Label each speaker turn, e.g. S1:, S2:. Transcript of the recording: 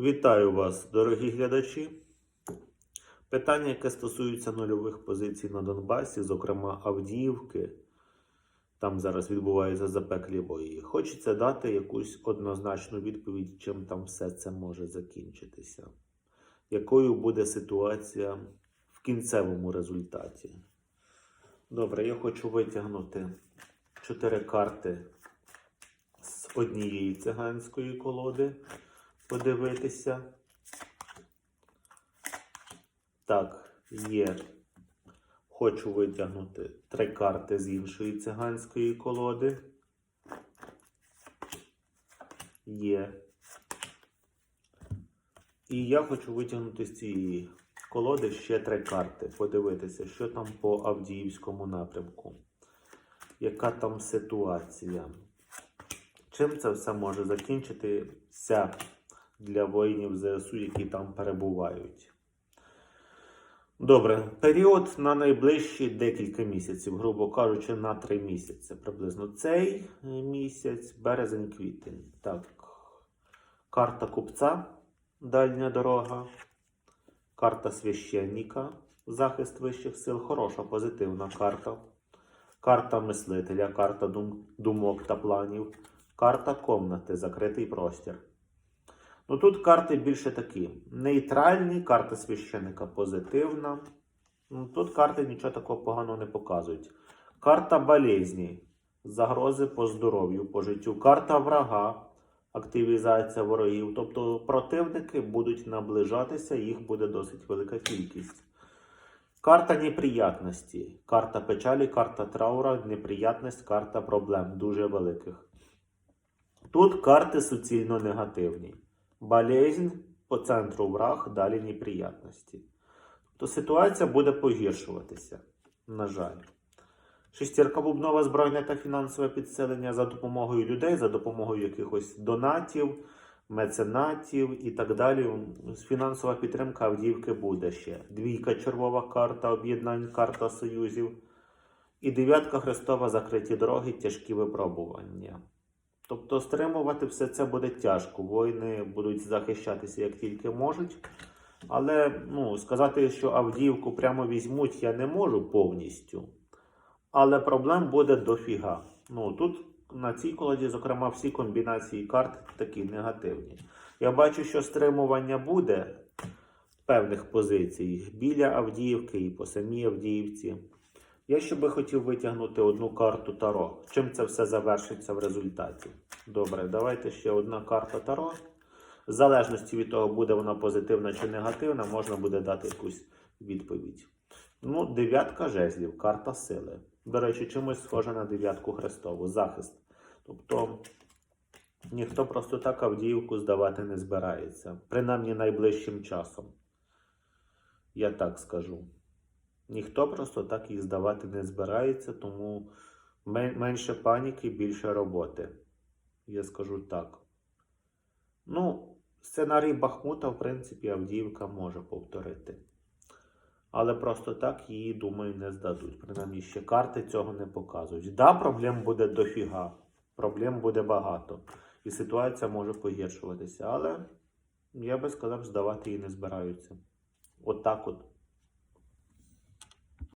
S1: Вітаю вас, дорогі глядачі. Питання, яке стосується нульових позицій на Донбасі, зокрема Авдіївки, там зараз відбуваються запеклі бої. Хочеться дати якусь однозначну відповідь, чим там все це може закінчитися. Якою буде ситуація в кінцевому результаті? Добре, я хочу витягнути чотири карти з однієї циганської колоди подивитися. Так, є. Хочу витягнути три карти з іншої циганської колоди. Є. І я хочу витягнути з цієї колоди ще три карти. Подивитися, що там по Авдіївському напрямку. Яка там ситуація? Чим це все може закінчитися для воїнів ЗСУ, які там перебувають? Добре, період на найближчі декілька місяців, грубо кажучи, на три місяці. Приблизно цей е, місяць, березень-квітень. Так, карта купця, дальня дорога, карта священника, захист вищих сил, хороша, позитивна карта. Карта мислителя, карта дум- думок та планів, карта комнати, закритий простір. Ну тут карти більше такі. Нейтральні, карта священика позитивна. Ну, тут карти нічого такого поганого не показують. Карта болезні, загрози по здоров'ю, по життю. Карта врага, активізація ворогів. Тобто противники будуть наближатися, їх буде досить велика кількість. Карта неприятності, карта печалі, карта траура, неприятність, карта проблем дуже великих. Тут карти суцільно негативні. Болезнь по центру враг, далі неприятності. То ситуація буде погіршуватися, на жаль. Шестірка бубнова збройне та фінансове підсилення за допомогою людей, за допомогою якихось донатів, меценатів і так далі. Фінансова підтримка Авдіївки буде ще. Двійка червова карта об'єднань, карта союзів. І дев'ятка хрестова закриті дороги, тяжкі випробування. Тобто стримувати все це буде тяжко. Воїни будуть захищатися як тільки можуть. Але ну, сказати, що Авдіївку прямо візьмуть, я не можу повністю. Але проблем буде дофіга. Ну, тут на цій колоді, зокрема, всі комбінації карт такі негативні. Я бачу, що стримування буде певних позицій біля Авдіївки і по самій Авдіївці. Я ще би хотів витягнути одну карту Таро. Чим це все завершиться в результаті? Добре, давайте ще одна карта Таро. В залежності від того, буде вона позитивна чи негативна, можна буде дати якусь відповідь. Ну, дев'ятка жезлів, карта сили. До речі, чимось схожа на дев'ятку Хрестову, захист. Тобто ніхто просто так Авдіївку здавати не збирається. Принаймні найближчим часом. Я так скажу. Ніхто просто так їх здавати не збирається, тому менше паніки, більше роботи. Я скажу так. Ну, сценарій Бахмута, в принципі, Авдіївка може повторити. Але просто так її, думаю, не здадуть. Принаймні, ще карти цього не показують. Да, проблем буде дофіга. Проблем буде багато. І ситуація може погіршуватися. Але я би сказав, здавати її не збираються. От так от.